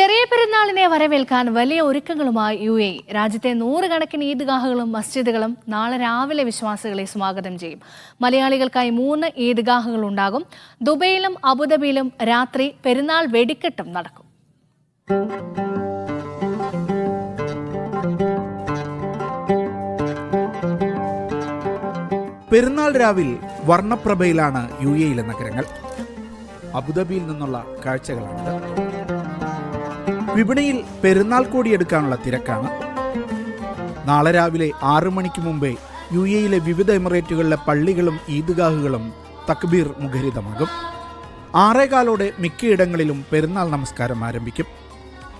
ചെറിയ പെരുന്നാളിനെ വരവേൽക്കാൻ വലിയ ഒരുക്കങ്ങളുമായി യു എ. രാജ്യത്തെ നൂറുകണക്കിന് ഈദ്ഗാഹുകളും മസ്ജിദുകളും നാളെ രാവിലെ വിശ്വാസികളെ സ്വാഗതം ചെയ്യും. മലയാളികൾക്കായി മൂന്ന് ഈദ്ഗാഹുകൾ ഉണ്ടാകും. ദുബൈയിലും അബുദാബിയിലും രാത്രി പെരുന്നാൾ വെടിക്കെട്ടും നടക്കും. പെരുന്നാൾ രാവിൽ വർണപ്രഭയിലാണ് യു എയിലെ നഗരങ്ങൾ. അബുദാബിയിൽ നിന്നുള്ള കാഴ്ചകളാണിത്. വിപണിയിൽ പെരുന്നാൾ കോടിയെടുക്കാനുള്ള തിരക്കാണ്. നാളെ രാവിലെ ആറു മണിക്ക് മുമ്പേ യു എയിലെ വിവിധ എമിറേറ്റുകളിലെ പള്ളികളും ഈദ്ഗാഹുകളും തക്ബീർ മുഖരിതമാകും. ആറേകാലോടെ മിക്കയിടങ്ങളിലും പെരുന്നാൾ നമസ്കാരം ആരംഭിക്കും.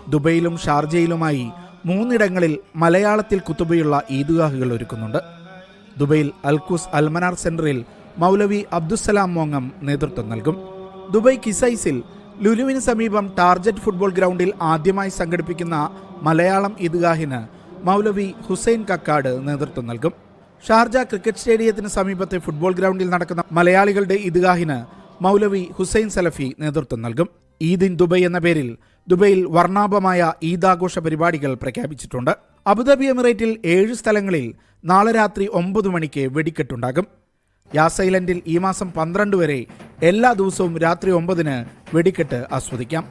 ദുബൈയിലും ഷാർജയിലുമായി മൂന്നിടങ്ങളിൽ മലയാളത്തിൽ കുത്തുബയുള്ള ഈദ്ഗാഹുകൾ ഒരുക്കുന്നുണ്ട്. ദുബൈയിൽ അൽക്കുസ് അൽമനാർ സെന്ററിൽ മൗലവി അബ്ദുസലാം മോങ്ങം നേതൃത്വം നൽകും. ദുബൈ കിസൈസിൽ ലുലുവിന് സമീപം ടാർജറ്റ് ഫുട്ബോൾ ഗ്രൗണ്ടിൽ ആദ്യമായി സംഘടിപ്പിക്കുന്ന മലയാളം ഈദ്ഗാഹിന് മൗലവി ഹുസൈൻ കക്കാട് നേതൃത്വം നൽകും. ഷാർജ ക്രിക്കറ്റ് സ്റ്റേഡിയത്തിന് സമീപത്തെ ഫുട്ബോൾ ഗ്രൗണ്ടിൽ നടക്കുന്ന മലയാളികളുടെ ഈദ്ഗാഹിന് മൗലവി ഹുസൈൻ സലഫി നേതൃത്വം നൽകും. ഈദ് ഇൻ ദുബൈ എന്ന പേരിൽ ദുബൈയിൽ വർണാഭമായ ഈദാഘോഷ പരിപാടികൾ പ്രഖ്യാപിച്ചിട്ടുണ്ട്. അബുദാബി എമിറേറ്റിൽ ഏഴ് സ്ഥലങ്ങളിൽ നാളെ രാത്രി ഒമ്പത് മണിക്ക് വെടിക്കെട്ടുണ്ടാകും. യാസ് ഐലൻഡിൽ ഈ മാസം പന്ത്രണ്ട് വരെ എല്ലാ ദിവസവും രാത്രി ഒമ്പതിന് വെടിക്കെട്ട് ആസ്വദിക്കാം.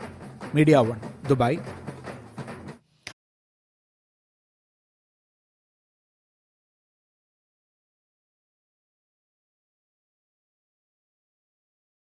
മീഡിയ വൺ ദുബായ്.